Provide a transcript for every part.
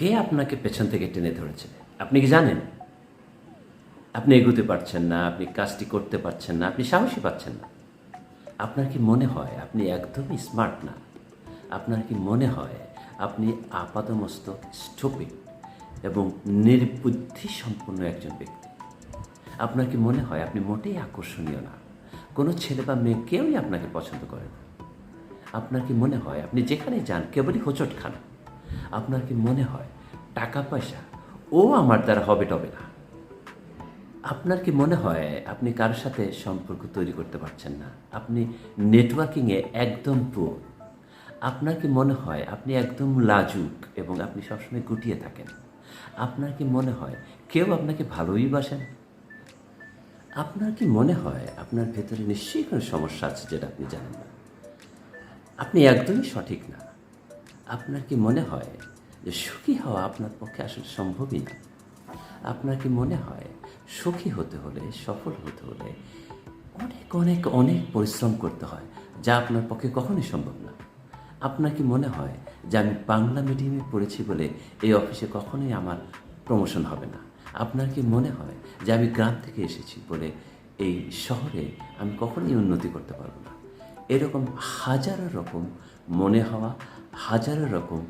কে আপনাকে পেছন থেকে টেনে ধরেছে? আপনি কি জানেন? আপনি এগোতে পারছেন না, আপনি কাজটি করতে পারছেন না, আপনি সাহসী পাচ্ছেন না। আপনার কি মনে হয় আপনি একদমই স্মার্ট না? আপনার কি মনে হয় আপনি আপাতমস্তক স্টুপিড এবং নির্বুদ্ধি সম্পন্ন একজন ব্যক্তি? আপনার কি মনে হয় আপনি মোটেই আকর্ষণীয় না? কোনো ছেলে বা মেয়ে কেউই আপনাকে পছন্দ করে না। আপনার কি মনে হয় আপনি যেখানে যান কেবলই হোঁচট খান আপনার কি মনে হয় টাকা পয়সা? ও আমার দ্বারা হবে টবে না। আপনার কি মনে হয় আপনি কারোর সাথে সম্পর্ক তৈরি করতে পারছেন না? আপনি নেটওয়ার্কিংয়ে একদম পুর আপনার কি মনে হয় আপনি একদম লাজুক এবং আপনি সবসময় গুটিয়ে থাকেন? আপনার কি মনে হয় কেউ আপনাকে ভালোই বাসেন আপনার কি মনে হয় আপনার ভেতরে নিশ্চয়ই কোনো সমস্যা আছে যেটা আপনি জানেন না? আপনি একদমই সঠিক না। আপনার কি মনে হয় যে সুখী হওয়া আপনার পক্ষে আসলে সম্ভবই না? আপনার কি মনে হয় সুখী হতে হলে, সফল হতে হলে অনেক অনেক অনেক পরিশ্রম করতে হয় যা আপনার পক্ষে কখনোই সম্ভব না? আপনার কি মনে হয় যে আমি বাংলা মিডিয়ামে পড়েছি বলে এই অফিসে কখনোই আমার প্রমোশন হবে না? আপনার কি মনে হয় যে আমি গ্রাম থেকে এসেছি বলে এই শহরে আমি কখনোই উন্নতি করতে পারব না? এরকম হাজারো রকম মনে হওয়া, হাজারো রকম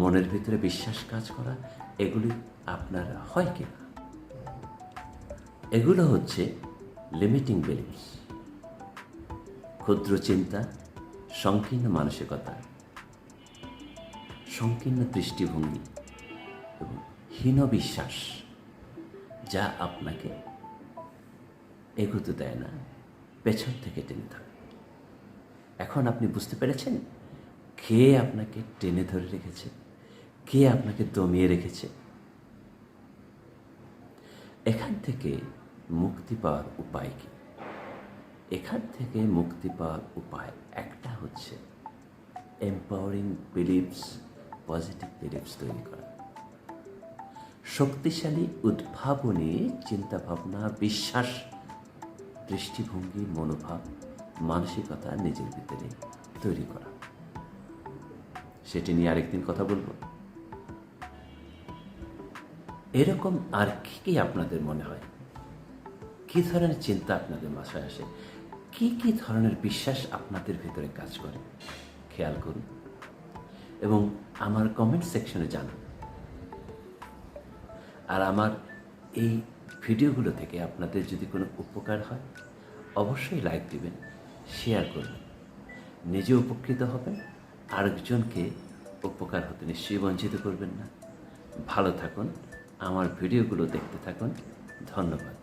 মনের ভিতরে বিশ্বাস কাজ করা, এগুলি আপনার হয় কি না এগুলো হচ্ছে লিমিটিং বিলিফস ক্ষুদ্র চিন্তা, সংকীর্ণ মানসিকতা, সংকীর্ণ দৃষ্টিভঙ্গি এবং হীন বিশ্বাস যা আপনাকে এগোতে দেয় না, পেছন থেকে টেনে থাকে এখন আপনি বুঝতে পেরেছেন? কে আপনাকে টেনে ধরে রেখেছে? কে আপনাকে দমিয়ে রেখেছে? এখান থেকে মুক্তি পাওয়ার উপায় কি? এখান থেকে মুক্তি পাওয়ার উপায় একটা হচ্ছে এম্পাওয়ারিং বিলিভস পজিটিভ বিলিভস তৈরি করা। শক্তিশালী উদ্ভাবনী চিন্তাভাবনা, বিশ্বাস, দৃষ্টিভঙ্গি, মনোভাব মানসিকতা নিজের ভিতরে তৈরি করা। সেটি নিয়ে আরেকদিন কথা বলব। এরকম আর কি কি আপনাদের মনে হয়? কি ধরনের চিন্তা আপনাদের মাথায় আসে? কি কি ধরনের বিশ্বাস আপনাদের ভিতরে কাজ করে? খেয়াল করুন। এবং আমার কমেন্ট সেকশনে জানান। আর আমার এই ভিডিওগুলো থেকে আপনাদের যদি কোনো উপকার হয়, অবশ্যই লাইক দিবেন। শেয়ার করবেন নিজে উপকৃত হবেন, আরেকজনকে উপকার হতে নিশ্চয়ই বঞ্চিত করবেন না। ভালো থাকুন, আমার ভিডিওগুলো দেখতে থাকুন। ধন্যবাদ।